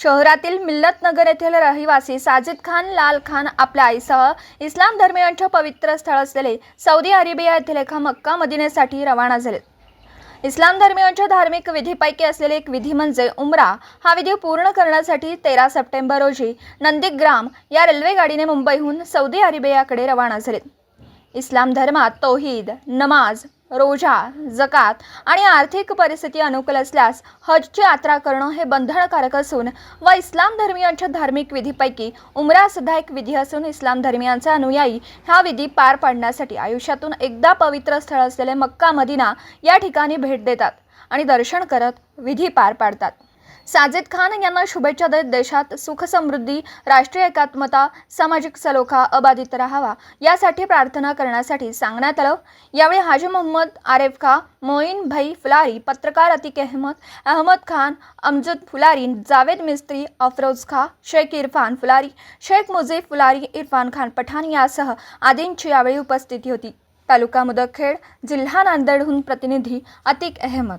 शहरातील मिल्लतनगर येथील रहिवासी साजिद खान लाल खान आपल्या आईसह इस्लाम धर्मियांचे पवित्र स्थळ असलेले सौदी अरेबिया येथील एका मक्का मदिनेसाठी रवाना झाले. इस्लाम धर्मियांच्या धार्मिक विधीपैकी असलेले एक विधी म्हणजे उमरा. हा विधी पूर्ण करण्यासाठी तेरा सप्टेंबर रोजी नंदीग्राम या रेल्वे गाडीने मुंबईहून सौदी अरेबियाकडे रवाना झाले. इस्लाम धर्मात तौहीद नमाज रोजा जकात आणि आर्थिक परिस्थिती अनुकूल असल्यास हजची यात्रा करणं हे बंधनकारक असून व इस्लाम धर्मियांच्या धार्मिक विधीपैकी उमरा सुद्धा एक विधी असून इस्लाम धर्मियांचा अनुयायी हा विधी पार पाडण्यासाठी आयुष्यातून एकदा पवित्र स्थळ असलेले मक्का मदिना या ठिकाणी भेट देतात आणि दर्शन करत विधी पार पाडतात. साजिद खान यांना शुभेच्छा देत देशात सुख समृद्धी राष्ट्रीय एकात्मता सामाजिक सलोखा अबाधित राहावा यासाठी प्रार्थना करण्यासाठी सांगण्यात आलं. यावेळी हाजी मोहम्मद आरेफ खा मोईन भाई फुलारी पत्रकार अतिक अहमद अहमद खान अमजद फुलारी जावेद मिस्त्री अफरोज खा शेख इरफान फुलारी शेख मुझीफ फुलारी इरफान खान पठाण यासह आदींची यावेळी उपस्थिती होती. तालुका मुदखेड जिल्हा नांदेडहून प्रतिनिधी अतिक अहमद.